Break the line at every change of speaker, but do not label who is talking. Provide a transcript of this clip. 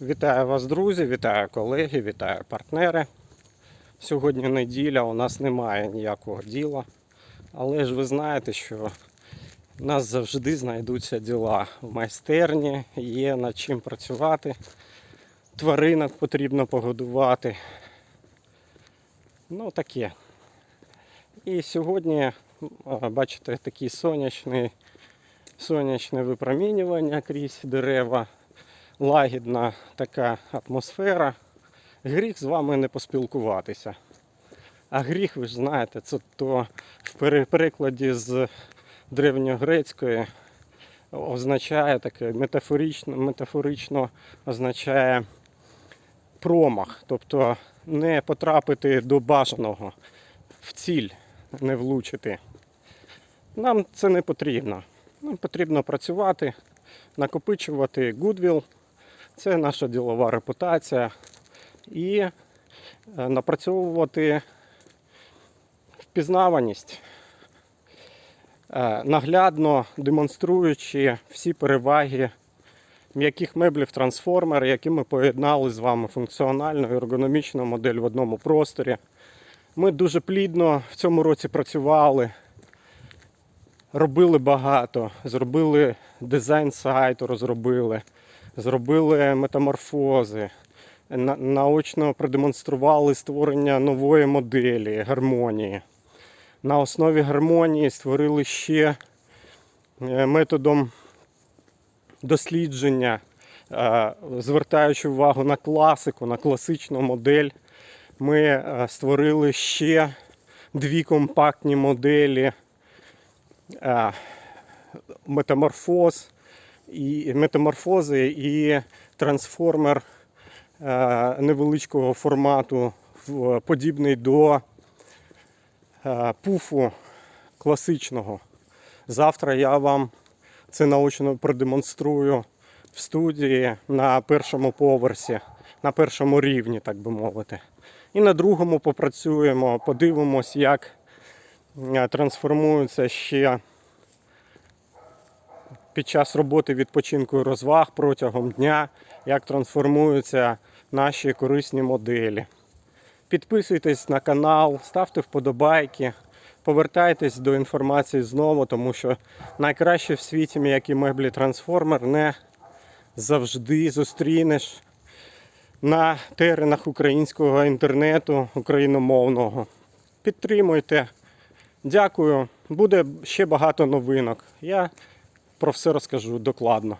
Вітаю вас, друзі, вітаю колеги, вітаю партнери. Сьогодні неділя, у нас немає ніякого діла. Але ж ви знаєте, що у нас завжди знайдуться діла в майстерні, є над чим працювати. Тваринок потрібно погодувати. Ну, таке. І сьогодні, бачите, такий сонячний, сонячне випромінювання крізь дерева лагідна така атмосфера. Гріх з вами не поспілкуватися. А гріх, ви ж знаєте, це то в пере- перекладі з древньогрецької означає таке метафорично, метафорично означає промах, тобто не потрапити до бажаного в ціль, не влучити. Нам це не потрібно. Нам потрібно працювати, накопичувати goodwill, це наша ділова репутація. І е, напрацьовувати впізнаваність, е, наглядно демонструючи всі переваги м'яких меблів трансформер, які ми поєднали з вами функціональну і ергономічну модель в одному просторі. Ми дуже плідно в цьому році працювали, робили багато, зробили дизайн сайту, розробили зробили метаморфози, на- наочно продемонстрували створення нової моделі гармонії. На основі гармонії створили ще е, методом дослідження, е, звертаючи увагу на класику, на класичну модель, ми е, створили ще дві компактні моделі метаморфоз і метаморфози і трансформер е, невеличкого формату, подібний до е, пуфу класичного. Завтра я вам це наочно продемонструю в студії на першому поверсі, на першому рівні, так би мовити. І на другому попрацюємо, подивимось, як е, трансформуються ще під час роботи відпочинку і розваг протягом дня, як трансформуються наші корисні моделі. Підписуйтесь на канал, ставте вподобайки, повертайтесь до інформації знову, тому що найкраще в світі м'які меблі трансформер не завжди зустрінеш на теренах українського інтернету, україномовного. Підтримуйте. Дякую. Буде ще багато новинок. Я про все розкажу докладно.